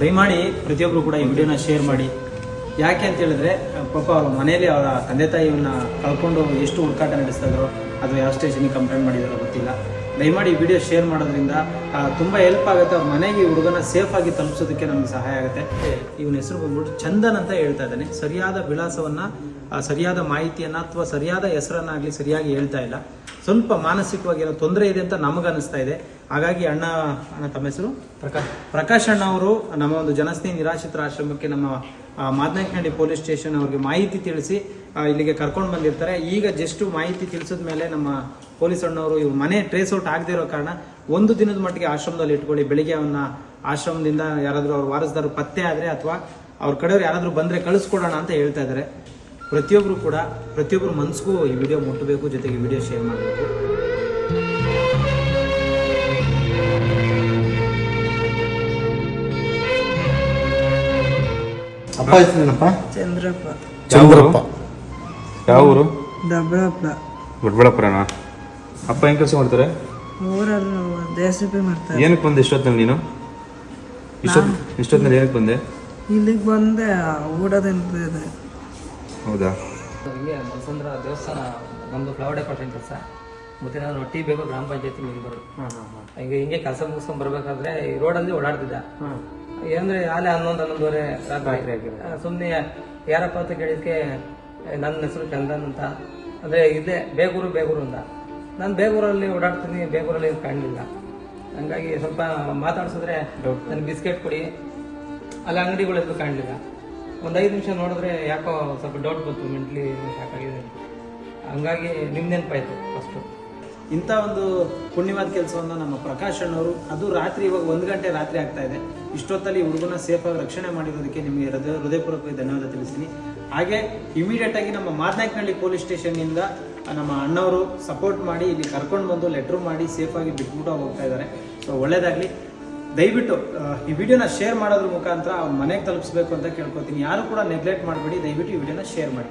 ದಯಮಾಡಿ ಪ್ರತಿಯೊಬ್ಬರು ಕೂಡ ಈ ವಿಡಿಯೋನ ಶೇರ್ ಮಾಡಿ. ಯಾಕೆ ಅಂತ ಹೇಳಿದ್ರೆ, ಪಾಪ ಅವ್ರ ಮನೆಯಲ್ಲಿ ಅವರ ತಂದೆ ತಾಯಿಯನ್ನ ಕಳ್ಕೊಂಡು ಎಷ್ಟು ಹುಡುಕಾಟ ನಡೆಸ್ತಾ ಇದ್ರು, ಅದು ಯಾವ ಸ್ಟೇಷನ್ಗೆ ಕಂಪ್ಲೇಂಟ್ ಮಾಡಿದಾರೋ ಗೊತ್ತಿಲ್ಲ. ದಯಮಾಡಿ ಈ ವಿಡಿಯೋ ಶೇರ್ ಮಾಡೋದ್ರಿಂದ ತುಂಬಾ ಹೆಲ್ಪ್ ಆಗುತ್ತೆ. ಅವ್ರ ಮನೆಗೆ ಹುಡುಗನ ಸೇಫ್ ಆಗಿ ತಲುಪಿಸೋದಕ್ಕೆ ನಮ್ಗೆ ಸಹಾಯ ಆಗುತ್ತೆ. ಇವನ ಹೆಸರು ಬಂದ್ಬಿಟ್ಟು ಚಂದನ್ ಅಂತ ಹೇಳ್ತಾ ಇದ್ದಾನೆ. ಸರಿಯಾದ ವಿಳಾಸವನ್ನ ಸರಿಯಾದ ಮಾಹಿತಿಯನ್ನ ಅಥವಾ ಸರಿಯಾದ ಹೆಸರನ್ನಾಗ್ಲಿ ಸರಿಯಾಗಿ ಹೇಳ್ತಾ ಇಲ್ಲ. ಸ್ವಲ್ಪ ಮಾನಸಿಕವಾಗಿ ಏನೋ ತೊಂದರೆ ಇದೆ ಅಂತ ನಮಗನ್ನಿಸ್ತಾ ಇದೆ. ಹಾಗಾಗಿ ಅಣ್ಣ ಅಣ್ಣ ತಮ್ಮ ಹೆಸರು? ಪ್ರಕಾಶ್. ಪ್ರಕಾಶ್ ಅಣ್ಣ ಅವರು ನಮ್ಮ ಒಂದು ಜನಸ್ನೇಹಿ ನಿರಾಶ್ರಿತರ ಆಶ್ರಮಕ್ಕೆ ನಮ್ಮ ಮಾದನಕಂಡಿ ಮಾದನಾಯಕನಹಳ್ಳಿ ಪೊಲೀಸ್ ಸ್ಟೇಷನ್ ಅವ್ರಿಗೆ ಮಾಹಿತಿ ತಿಳಿಸಿ ಇಲ್ಲಿಗೆ ಕರ್ಕೊಂಡು ಬಂದಿರ್ತಾರೆ. ಈಗ ಜಸ್ಟ್ ಮಾಹಿತಿ ತಿಳಿಸಿದ ಮೇಲೆ ನಮ್ಮ ಪೊಲೀಸ್ ಅಣ್ಣವರು ಇವ್ರ ಮನೆ ಟ್ರೇಸ್ ಔಟ್ ಆಗದೇ ಇರೋ ಕಾರಣ ಒಂದು ದಿನದ ಮಟ್ಟಿಗೆ ಆಶ್ರಮದಲ್ಲಿ ಇಟ್ಕೊಳ್ಳಿ ಬೆಳಿಗ್ಗೆ ಅವನ್ನ ಆಶ್ರಮದಿಂದ ಯಾರಾದರೂ ಅವ್ರ ವಾರಸ್ದಾರು ಪತ್ತೆ ಆದರೆ ಅಥವಾ ಅವ್ರ ಕಡೆಯವ್ರು ಯಾರಾದರೂ ಬಂದರೆ ಕಳಿಸ್ಕೊಡೋಣ ಅಂತ ಹೇಳ್ತಾ ಇದ್ದಾರೆ ಪ್ರತಿಯೊಬ್ಬರು ಕೂಡ ಪ್ರತಿಯೊಬ್ಬರು ಮನಸ್ಸಿಗೂ ಈ ವಿಡಿಯೋ ಮುಟ್ಟಬೇಕು ಜೊತೆಗೆ ವಿಡಿಯೋ ಶೇರ್ ಮಾಡಬೇಕು. ಅಪ್ಪ ಹೆಸರೇನಪ್ಪ? ಚಂದ್ರಪ್ಪ. ಚಂದ್ರಪ್ಪ. ಯಾವ ಊರು? ದೊಡ್ಡಪ್ಪ ದೊಡ್ಡಬಳ್ಳಾಪುರನ ಅಪ್ಪ ಹೆಂಗೆ ಕೆಲಸ ಮಾಡ್ತಾರೆ? ಊರಲ್ಲಿ ದೇಸಪಿ ಮಾಡ್ತಾರೆ ಏನಕ್ಕೆ ಬಂದೆ ಇಷ್ಟೊತ್ತಿನಲ್ಲಿ ನೀನು? ಇಷ್ಟೊತ್ತು ಇಷ್ಟೊತ್ತಿನಲ್ಲಿ ಏನಕ್ಕೆ ಬಂದೆ? ಇಲ್ಲಿಗೆ ಬಂದೆ ಊಟದಿಂದ ಇದೆ? ಹೌದಾ? ಹಿಂಗೆ ಮನಸಂದ್ರ ದೇವಸ್ಥಾನ ನಮ್ಮದು ಫ್ಲವರ್ ಡೆಕೋರೇಷನ್ ಕೆಲಸ. ಮತ್ತೆ ನಾನು ರೊಟ್ಟಿ ಬೇಕು ಗ್ರಾಮ ಪಂಚಾಯತಿ ಮೆಂಬರು ಹಿಂಗೆ ಹಿಂಗೆ ಕೆಲಸ ಮುಗಿಸ್ಕೊಂಡ್ ಬರ್ಬೇಕಾದ್ರೆ ಈ ರೋಡಲ್ಲಿ ಓಡಾಡ್ತಿದ್ದ. ಏನಂದ್ರೆ ಆಲೆ ಹನ್ನೊಂದು ಹನ್ನೊಂದುವರೆ ರಾತ್ರಿ. ಸುಮ್ಮನೆ ಯಾರಪ್ಪ ಅಂತ ಕೇಳಿದ್ಕೆ ನನ್ನ ಹೆಸರು ಚಂದನ್ ಅಂತ. ಅಂದ್ರೆ ಇಲ್ಲೇ ಬೇಗೂರು ಬೇಗೂರು ಅಂತ. ನಾನು ಬೇಗೂರಲ್ಲಿ ಓಡಾಡ್ತೀನಿ ಬೇಗೂರಲ್ಲಿ ಕಾಣಲಿಲ್ಲ. ಹಂಗಾಗಿ ಸ್ವಲ್ಪ ಮಾತಾಡ್ಸಿದ್ರೆ ನನ್ನ ಬಿಸ್ಕೆಟ್ ಕೊಡಿ. ಅಲ್ಲಿ ಅಂಗಡಿಗಳೆಲ್ಲೂ ಕಾಣಲಿಲ್ಲ. ಒಂದು ಐದು ನಿಮಿಷ ನೋಡಿದ್ರೆ ಯಾಕೋ ಸ್ವಲ್ಪ ಡೌಟ್ ಬಂತು ಮೆಂಟ್ಲಿ ಶಾಕ್ ಆಗಿದೆ ಹಂಗಾಗಿ ನಿಮ್ಮ ನೆನಪಾಯ್ತು ಫಸ್ಟು ಇಂಥ ಒಂದು ಪುಣ್ಯವಾದ ಕೆಲಸವನ್ನು ನಮ್ಮ ಪ್ರಕಾಶ್ ಅಣ್ಣವರು, ಅದು ರಾತ್ರಿ ಇವಾಗ ಒಂದು ಗಂಟೆ ರಾತ್ರಿ ಆಗ್ತಾ ಇದೆ. ಇಷ್ಟೊತ್ತಲ್ಲಿ ಹುಡುಗನ ಸೇಫಾಗಿ ರಕ್ಷಣೆ ಮಾಡಿರೋದಕ್ಕೆ ನಿಮಗೆ ಹೃದಯ ಹೃದಯಪೂರ್ವಕ ಧನ್ಯವಾದ ತಿಳಿಸ್ತೀನಿ. ಹಾಗೆ ಇಮಿಡಿಯೇಟ್ ಆಗಿ ನಮ್ಮ ಮಾದನಾಯಕನಹಳ್ಳಿ ಪೊಲೀಸ್ ಸ್ಟೇಷನ್ನಿಂದ ನಮ್ಮ ಅಣ್ಣವರು ಸಪೋರ್ಟ್ ಮಾಡಿ ಇಲ್ಲಿ ಕರ್ಕೊಂಡು ಬಂದು ಲೆಟ್ರ್ ಮಾಡಿ ಸೇಫಾಗಿ ಬಿಟ್ಬಿಟ್ಟು ಹೋಗ್ತಾ ಇದ್ದಾರೆ. ಸೊ ಒಳ್ಳೇದಾಗ್ಲಿ. ದಯವಿಟ್ಟು ಈ ವಿಡಿಯೋನ ಶೇರ್ ಮಾಡೋದ್ರ ಮುಖಾಂತರ ಮನೆಗೆ ತಲುಪಿಸ್ಬೇಕು ಅಂತ ಕೇಳ್ಕೊತೀನಿ. ಯಾರು ಕೂಡ ನೆಗ್ಲೆಕ್ಟ್ ಮಾಡಬೇಡಿ, ದಯವಿಟ್ಟು ಈ ವಿಡಿಯೋನ ಶೇರ್ ಮಾಡಿ.